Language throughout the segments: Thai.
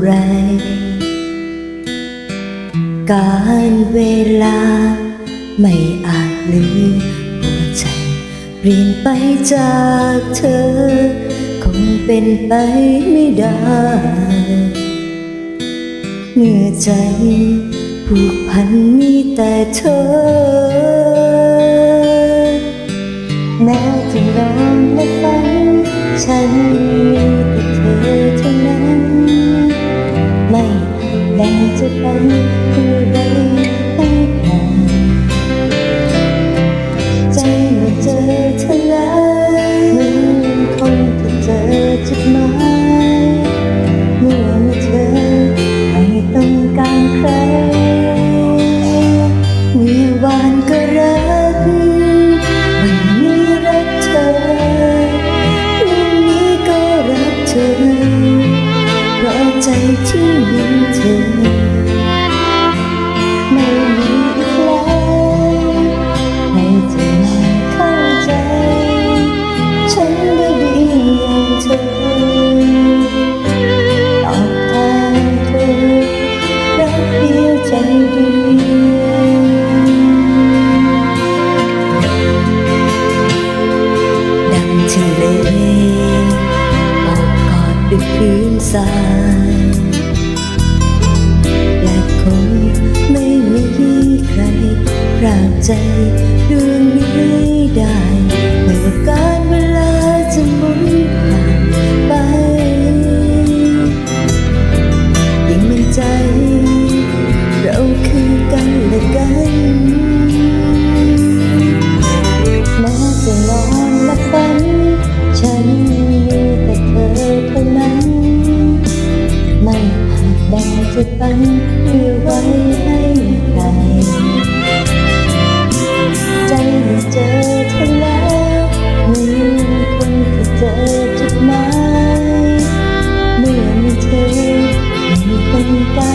ไร การเวลาไม่อาจลืมหัวใจเปลี่ยนไปจากเธอ คงเป็นไปไม่ได้ เมื่อใจผูกพันมีแต่เธอ จะเป็นผู้ใดให้ใครใจเมื่อเจอเธอแล้วเหมือนคงจะเจอจุดหมายเมื่อมีเธอไม่ต้องการใครเมื่อวานก็รักวันนี้รักเธอพรุ่งนี้ก็รักเธอเพราะใจที่มีเธอ สายและคงไม่มีใครรากใจดวงนี้ได้เมื่อกา cinta.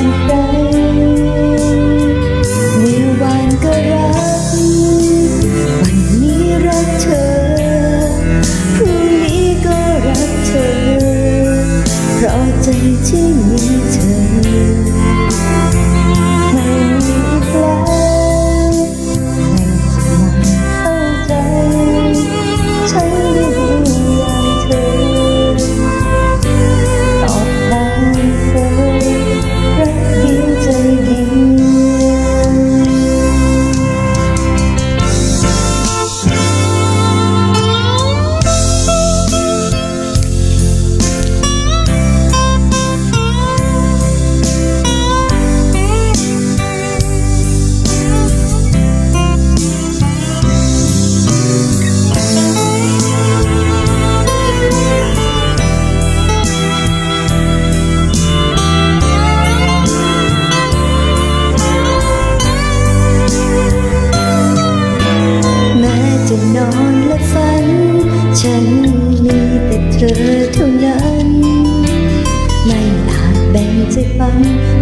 ฝัน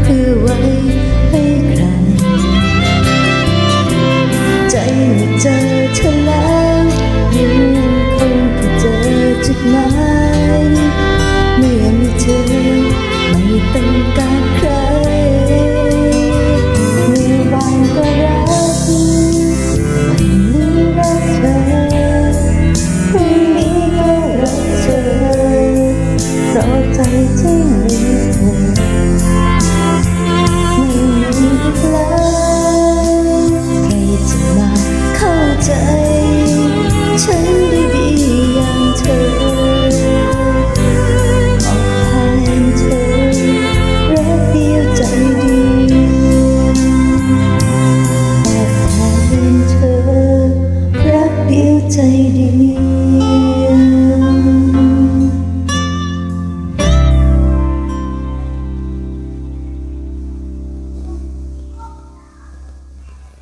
คือไว้ให้ใคร ใจเมื่อเจอเธอแล้วยังคงเจอจุดหมา